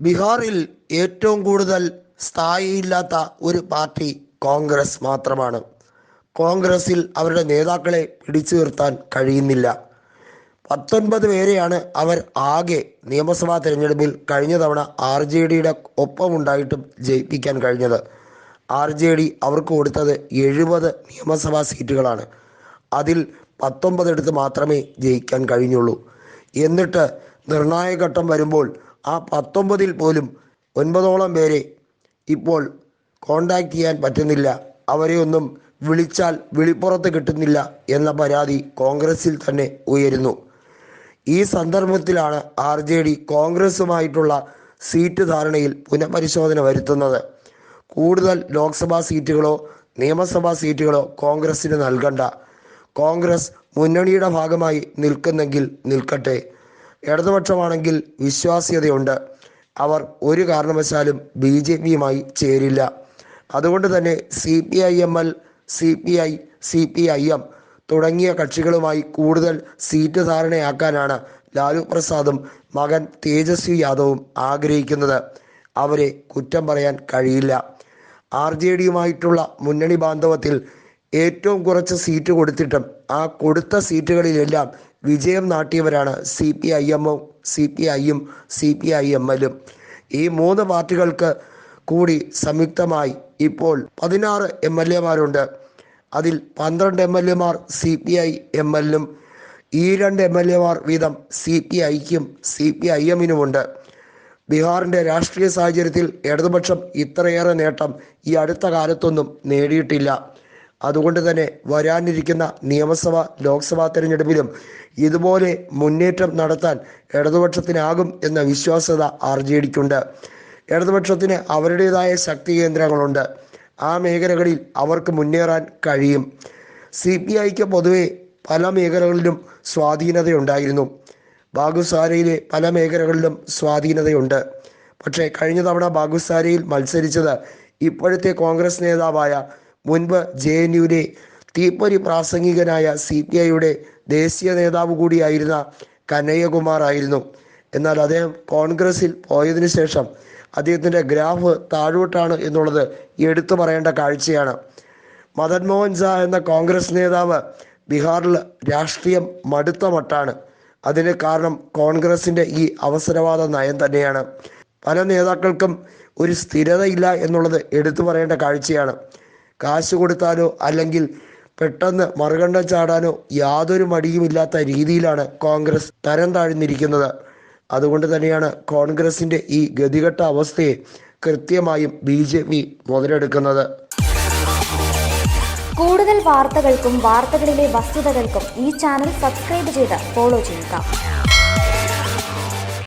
ബീഹാറിൽ ഏറ്റവും കൂടുതൽ സ്ഥായിയില്ലാത്ത ഒരു പാർട്ടി കോൺഗ്രസ് മാത്രമാണ്. കോൺഗ്രസിൽ അവരുടെ നേതാക്കളെ പിടിച്ചു നിർത്താൻ കഴിയുന്നില്ല. പത്തൊൻപത് പേരെയാണ് അവർ ആകെ നിയമസഭാ തിരഞ്ഞെടുപ്പിൽ കഴിഞ്ഞ തവണ ആർ ജെ ഡിയുടെ ഒപ്പമുണ്ടായിട്ടും ജയിപ്പിക്കാൻ കഴിഞ്ഞത്. ആർ ജെ ഡി അവർക്ക് കൊടുത്തത് എഴുപത് നിയമസഭാ സീറ്റുകളാണ്. അതിൽ പത്തൊമ്പതെടുത്ത് മാത്രമേ ജയിക്കാൻ കഴിഞ്ഞുള്ളൂ. എന്നിട്ട് നിർണായക ഘട്ടം വരുമ്പോൾ ആ പത്തൊമ്പതിൽ പോലും ഒൻപതോളം പേരെ ഇപ്പോൾ കോണ്ടാക്ട് ചെയ്യാൻ പറ്റുന്നില്ല. അവരെ ഒന്നും വിളിച്ചാൽ വിളിപ്പുറത്ത് കിട്ടുന്നില്ല എന്ന പരാതി കോൺഗ്രസിൽ തന്നെ ഉയരുന്നു. ഈ സന്ദർഭത്തിലാണ് ആർ ജെ ഡി കോൺഗ്രസുമായിട്ടുള്ള സീറ്റ് ധാരണയിൽ പുനഃപരിശോധന വരുത്തുന്നത്. കൂടുതൽ ലോക്സഭാ സീറ്റുകളോ നിയമസഭാ സീറ്റുകളോ കോൺഗ്രസിന് നൽകണ്ട. കോൺഗ്രസ് മുന്നണിയുടെ ഭാഗമായി നിൽക്കുന്നെങ്കിൽ നിൽക്കട്ടെ. ഇടതുപക്ഷമാണെങ്കിൽ വിശ്വാസ്യതയുണ്ട്. അവർ ഒരു കാരണവശാലും ബി ജെ പിയുമായി ചേരില്ല. അതുകൊണ്ട് തന്നെ C P I M L C P I C P I M തുടങ്ങിയ കക്ഷികളുമായി കൂടുതൽ സീറ്റ് ധാരണയാക്കാനാണ് ലാലു പ്രസാദും മകൻ തേജസ്വി യാദവും ആഗ്രഹിക്കുന്നത്. അവരെ കുറ്റം പറയാൻ കഴിയില്ല. ആർ ജെ ഡിയുമായിട്ടുള്ള മുന്നണി ബാന്ധവത്തിൽ ഏറ്റവും കുറച്ച് സീറ്റ് കൊടുത്തിട്ടും ആ കൊടുത്ത സീറ്റുകളിലെല്ലാം വിജയം നാട്ടിയവരാണ് സി പി ഐ എമ്മും സി പി ഐയും സി പി ഐ എം എല്ലും. ഈ മൂന്ന് പാർട്ടികൾക്ക് കൂടി സംയുക്തമായി ഇപ്പോൾ പതിനാറ് എം എൽ എമാരുണ്ട് അതിൽ പന്ത്രണ്ട് എം എൽ എമാർ സി പി ഐ എം എല്ലും. ഈ രണ്ട് എം എൽ എമാർ വീതം സി പി ഐക്കും സി പി ഐ എമ്മിനുമുണ്ട്. ബീഹാറിന്റെ രാഷ്ട്രീയ സാഹചര്യത്തിൽ ഇടതുപക്ഷം ഇത്രയേറെ നേട്ടം ഈ അടുത്ത കാലത്തൊന്നും നേടിയിട്ടില്ല. അതുകൊണ്ട് തന്നെ വരാനിരിക്കുന്ന നിയമസഭ ലോക്സഭാ തെരഞ്ഞെടുപ്പിലും ഇതുപോലെ മുന്നേറ്റം നടത്താൻ ഇടതുപക്ഷത്തിനാകും എന്ന വിശ്വാസ്യത ആർ ജെ ഡിക്കുണ്ട് ഇടതുപക്ഷത്തിന് അവരുടേതായ ശക്തി കേന്ദ്രങ്ങളുണ്ട്. ആ മേഖലകളിൽ അവർക്ക് മുന്നേറാൻ കഴിയും. സി പി ഐക്ക് പൊതുവെ പല മേഖലകളിലും സ്വാധീനതയുണ്ടായിരുന്നു. ബാഗുസാരയിലെ പല മേഖലകളിലും സ്വാധീനതയുണ്ട്. പക്ഷേ കഴിഞ്ഞ തവണ ബാഗുസാരയിൽ മത്സരിച്ചത് ഇപ്പോഴത്തെ കോൺഗ്രസ് നേതാവായ മുൻപ് ജെ എൻ യുവിലെ തീപ്പൊരി പ്രാസംഗികനായ സി പി ഐയുടെ ദേശീയ നേതാവ് കൂടിയായിരുന്ന കനയ്യകുമാർ ആയിരുന്നു. എന്നാൽ അദ്ദേഹം കോൺഗ്രസിൽ പോയതിനു ശേഷം അദ്ദേഹത്തിന്റെ ഗ്രാഫ് താഴോട്ടാണ് എന്നുള്ളത് എടുത്തു പറയേണ്ട കാഴ്ചയാണ്. മദൻ മോഹൻ ഝാ എന്ന കോൺഗ്രസ് നേതാവ് ബീഹാറിൽ രാഷ്ട്രീയം മടുത്ത മട്ടാണ്. അതിന് കാരണം കോൺഗ്രസിന്റെ ഈ അവസരവാദ നയം തന്നെയാണ്. പല നേതാക്കൾക്കും ഒരു സ്ഥിരതയില്ല എന്നുള്ളത് എടുത്തു പറയേണ്ട കാഴ്ചയാണ്. കാശ് കൊടുത്താലോ അല്ലെങ്കിൽ പെട്ടെന്ന് മറുകണ്ഠം ചാടാനോ യാതൊരു മടിയുമില്ലാത്ത രീതിയിലാണ് കോൺഗ്രസ് തരം താഴ്ന്നിരിക്കുന്നത്. അതുകൊണ്ട് തന്നെയാണ് കോൺഗ്രസിന്റെ ഈ ഗതികെട്ട അവസ്ഥയെ കൃത്യമായും ബി ജെ പി മുതലെടുക്കുന്നത്. കൂടുതൽ വാർത്തകൾക്കും വാർത്തകളിലെ വസ്തുതകൾക്കും ഈ ചാനൽ സബ്സ്ക്രൈബ് ചെയ്ത് ഫോളോ ചെയ്യുക.